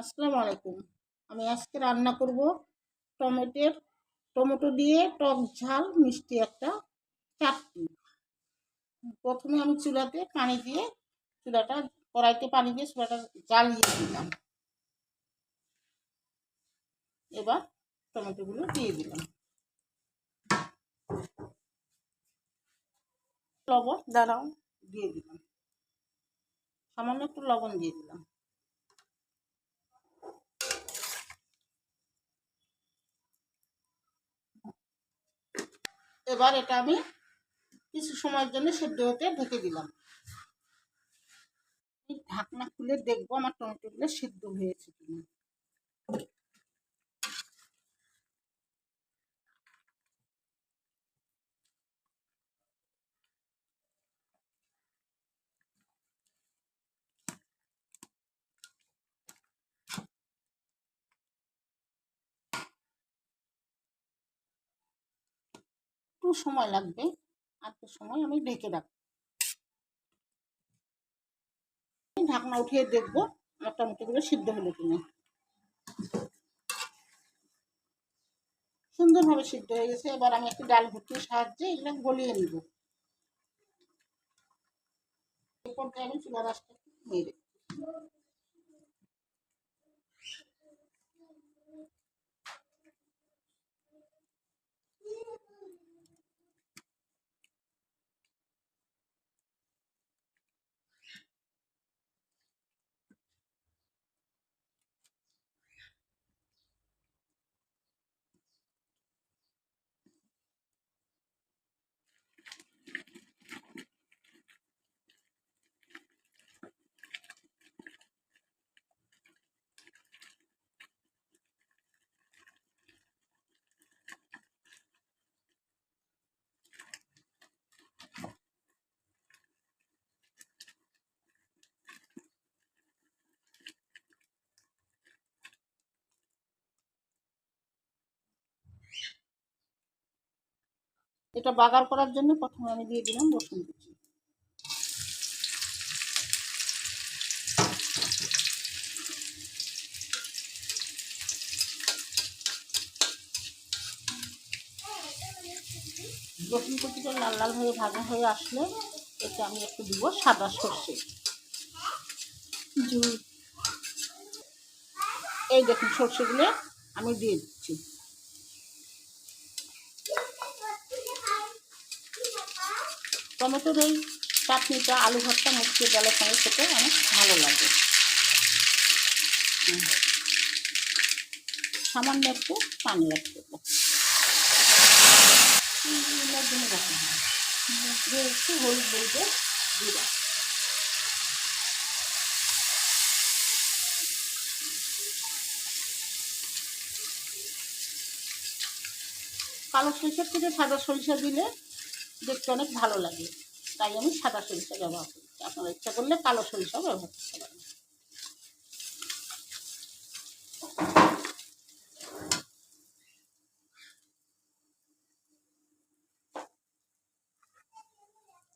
আসসালামু আলাইকুম আমি আজকে রান্না করব টমেটোর, টমেটো দিয়ে টক ঝাল, মিষ্টি একটা চাটনি। প্রথমে আমি চুলাতে পানি দিয়ে, চুলাটা কড়াইতে পানি দিয়ে চুলাটা জ্বালিয়ে দিলাম। এবার টমেটোগুলো দিয়ে দিলাম। লবণ দাঁড়াও দিয়ে দিলাম। সামান্য একটু লবণ দিয়ে দিলাম। এবার এটা আমি কিছু সময়ের জন্য সেদ্ধ হতে ঢেকে দিলাম। ঢাকনা খুলে দেখব আমার টমেটোগুলো সেদ্ধ হয়েছে কিনা। সময় লাগবে। একটু সময় আমি ঢেকে রাখব ঢাকনা উঠিয়ে দেখব আমার টমেটোগুলো সিদ্ধ হলো কিনা। সুন্দরভাবে সিদ্ধ হয়ে গেছে। এবার আমি একটু ডাল ভর্তির সাহায্যে এগুলো গলিয়ে নিব। এরপর আমি চুলা রাসটা মেরে এটা বাগার করার জন্য প্রথমে আমি দিয়ে দিলাম রসুন কুচি। রসুন কুচিটা লাল লাল হয়ে ভাজা হয়ে আসলে এতে আমি একটু দিব সাদা সর্ষে। এই দেখুন সর্ষেগুলো আমি দিয়ে দিচ্ছি। টমেটোর এই চাটনিটা, আলু ভর্তা মুখিয়ে ডালের সঙ্গে খেতে অনেক ভালো লাগে। সামান্য একটু পানি রাখতে একটু হলুদ বলতে কালো সরিষার থেকে সাদা সরিষা দিলে দেখতে অনেক ভালো লাগে। তাই আমি সাদা সরিষা ব্যবহার করি আপনারা ইচ্ছা করলে কালো সরিষা ব্যবহার করতে পারেন।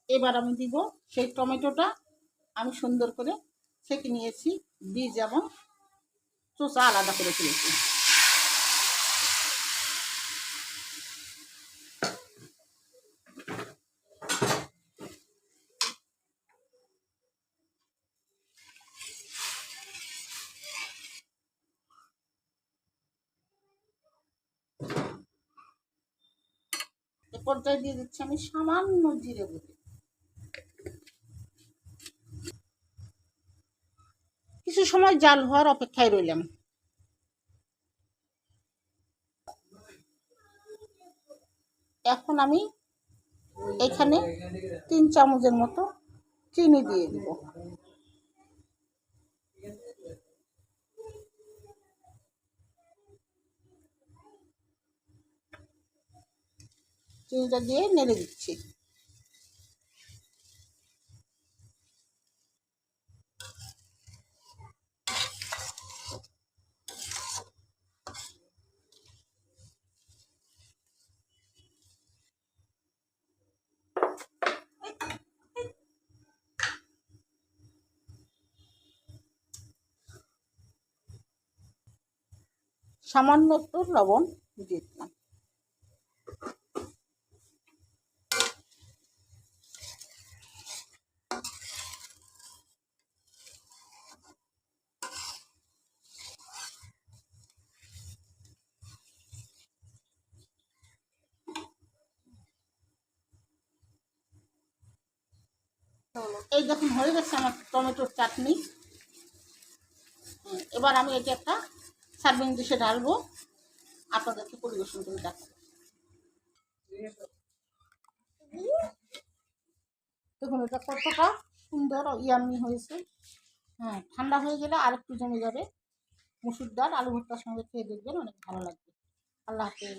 এবার আমি দিব সেই টমেটোটা। আমি সুন্দর করে ছেঁকে নিয়েছি। বীজ এবং চোষা আলাদা করে ফেলেছি পর্যায়ে দিয়ে দিচ্ছি, আমি সামান্য জিরে গুঁড়ি। কিছু সময় জাল হওয়ার অপেক্ষায় রইলাম। এখন আমি এখানে তিন চামচের মতো চিনি দিয়ে দিব। চিনিটা দিয়ে নেড়ে দিচ্ছি। সামান্য একটু লবণ দিয়ে দিলাম। এই দেখুন হয়ে গেছে আমার টমেটোর চাটনি এবার আমি এটা একটা সার্ভিং ডিশে ঢালবো। আপনাদেরকে পরিবেশন করে দেখাবো। দেখুন, এটা কতটা সুন্দর ইয়ামি হয়েছে। হ্যাঁ ঠান্ডা হয়ে গেলে আরেকটু জমে যাবে। মুসুর ডাল, আলু ভর্তার সঙ্গে খেয়ে দেখবেন অনেক ভালো লাগবে। আল্লাহ হাফেজ।